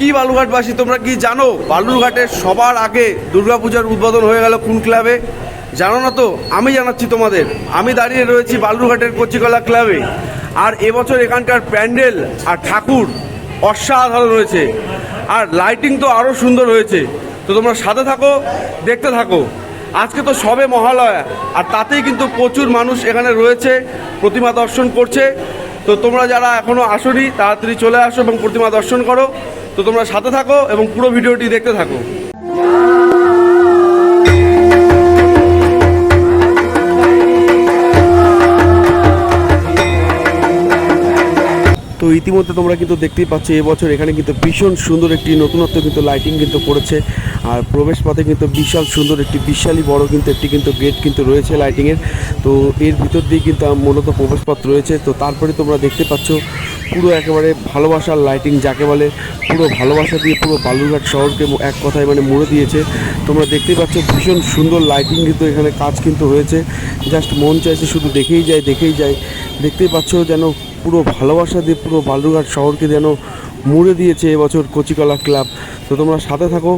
কি বালুরঘাটবাসী তোমরা কি জানো? বালুরঘাটের সবার আগে দুর্গাপূজার উদ্বোধন হয়ে গেল কোন ক্লাবে? জানো না তো? আমি জানাচ্ছি তোমাদের। আমি দাঁড়িয়ে রয়েছি বালুরঘাটের কচিকলা ক্লাবে। আর এবছর এখানকার প্যান্ডেল আর ঠাকুর অসাধারণ রয়েছে আর লাইটিং তো আরও সুন্দর হয়েছে। তো তোমরা সাথে থাকো, দেখতে থাকো। আজকে তো সবে মহালয়া, আর তাতেই কিন্তু প্রচুর মানুষ এখানে রয়েছে, প্রতিমা দর্শন করছে। তো তোমরা যারা এখনও আসনি, তাড়াতাড়ি চলে আসো এবং প্রতিমা দর্শন করো। তো তোমরা সাথে থাকো এবং পুরো ভিডিওটি দেখতে থাকো। ইতিমধ্যে তোমরা কিন্তু দেখতেই পাচ্ছ এবছর এখানে কিন্তু ভীষণ সুন্দর একটি নতুনত্ব কিন্তু লাইটিং কিন্তু করেছে। আর প্রবেশ পথে কিন্তু বিশাল সুন্দর একটি বিশালই বড় কিন্তু একটি কিন্তু গেট কিন্তু রয়েছে লাইটিংয়ের তো এর ভিতর দিয়ে কিন্তু মূলত প্রবেশপথ রয়েছে। তো তারপরে তোমরা দেখতে পাচ্ছ, পুরো একেবারে ভালোবাসার লাইটিং যাকে বলে, পুরো ভালোবাসা দিয়ে পুরো বালুরঘাট শহরকে এক কথায় মানে মুড়ে দিয়েছে। তোমরা দেখতেই পাচ্ছ, ভীষণ সুন্দর লাইটিং কিন্তু এখানে কাজ কিন্তু হয়েছে। জাস্ট মন চাইছে শুধু দেখেই যায় দেখেই যায়। দেখতেই পাচ্ছ যেন পুরো ভালোবাসা দিয়ে পুরো বালুরঘাট শহরকে যেন মুড়ে দিয়েছে এবছর কচিকলা ক্লাব। তো তোমরা সাথে থাকো।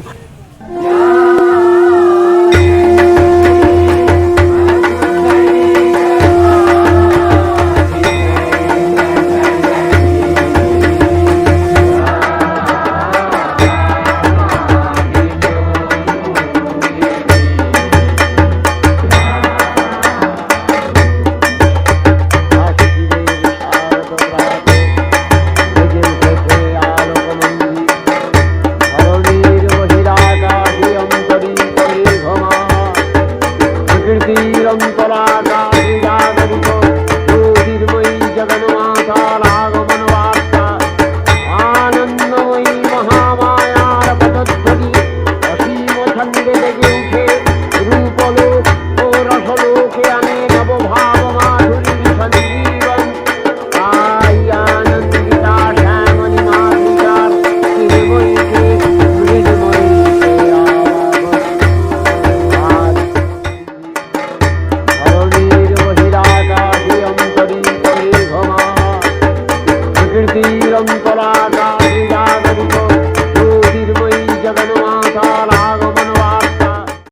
নির্দিরন্তরাগা